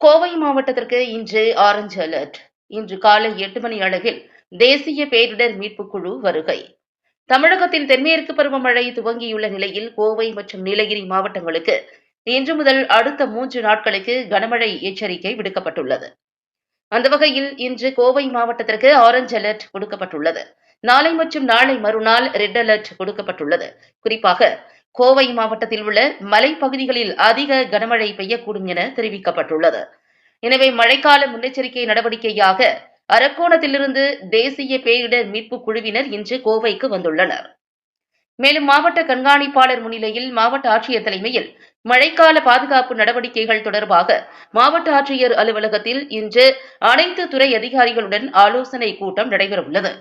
கோவை மாவட்டத்திற்கு இன்று orange alert. இன்று காலை எட்டு மணி அளவில் தேசிய பேரிடர் மீட்புக் குழு வருகை. தமிழகத்தில் தென்மேற்கு பருவமழை துவங்கியுள்ள நிலையில் கோவை மற்றும் நீலகிரி மாவட்டங்களுக்கு இன்று முதல் அடுத்த மூன்று நாட்களுக்கு கனமழை எச்சரிக்கை விடுக்கப்பட்டுள்ளது. அந்த வகையில் இன்று கோவை மாவட்டத்திற்கு ஆரஞ்சு அலர்ட் கொடுக்கப்பட்டுள்ளது. நாளை மற்றும் நாளை மறுநாள் ரெட் அலர்ட் கொடுக்கப்பட்டுள்ளது. குறிப்பாக கோவை மாவட்டத்தில் உள்ள மலைப்பகுதிகளில் அதிக கனமழை பெய்யக்கூடும் என தெரிவிக்கப்பட்டுள்ளது. எனவே மழைக்கால முன்னெச்சரிக்கை நடவடிக்கையாக அரக்கோணத்திலிருந்து தேசிய பேரிடர் மீட்பு குழுவினர் இன்று கோவைக்கு வந்துள்ளனர். மேலும் மாவட்ட கண்காணிப்பாளர் முன்னிலையில் மாவட்ட ஆட்சியர் தலைமையில் மழைக்கால பாதுகாப்பு நடவடிக்கைகள் தொடர்பாக மாவட்ட ஆட்சியர் அலுவலகத்தில் இன்று அனைத்து துறை அதிகாரிகளுடன் ஆலோசனை கூட்டம் நடைபெறவுள்ளது.